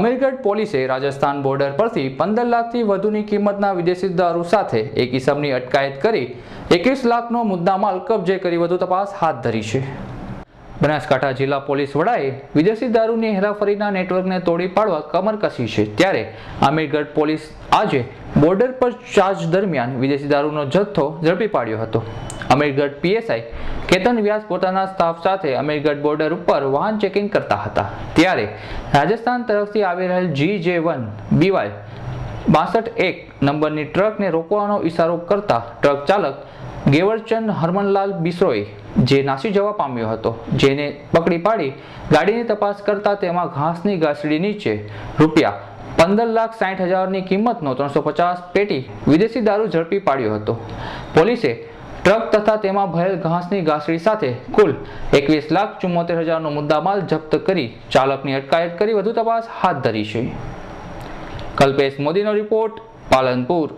અમીરગઢ પોલીસે રાજસ્થાન બોર્ડર પરથી પંદર લાખથી વધુની કિંમતના વિદેશી દારૂ સાથે એક ઇસમની અટકાયત કરી એકવીસ લાખનો મુદ્દામાલ કબજે કરી વધુ તપાસ હાથ ધરી છે. બનાસકાંઠા જિલ્લા પોલીસ વડાએ વિદેશી દારૂની હેરાફરીના નેટવર્કને તોડી પાડવા કમર કસી છે. ત્યારે અમીરગઢ પોલીસ આજે બોર્ડર પર ચાર્જ દરમિયાન વિદેશી દારૂનો જથ્થો ઝડપી પાડ્યો હતો. અમીરગઢ પીએસઆઈ કેતન વ્યાસ પોતાના સ્ટાફ સાથે અમીરગઢ બોર્ડર ઉપર વાહન ચેકિંગ કરતા હતા. ત્યારે રાજસ્થાન તરફથી આવી રહેલ જી જે વન બીવાય બાસઠ એક નંબરની ટ્રકને રોકવાનો ઇશારો કરતા ટ્રક ચાલક ગેવરચંદ હરમનલાલ બિશ્રોએ જે નાસી જવા પામ્યો હતો, જેને પકડી પાડી ગાડીની તપાસ કરતા તેમાં ઘાસની ગાસડી નીચે રૂપિયા પંદર લાખ સાઠ હજારની કિંમતનો ત્રણસો પચાસ પેટી વિદેશી દારૂ ઝડપી પાડ્યો હતો. પોલીસે ટ્રક તથા તેમાં ભરેલ ઘાસની ગાસડી સાથે કુલ એકવીસ લાખ ચુમ્મોતેર હજારનો મુદ્દામાલ જપ્ત કરી ચાલકની અટકાયત કરી વધુ તપાસ હાથ ધરી છે. કલ્પેશ મોદીનો રિપોર્ટ પાલનપુર.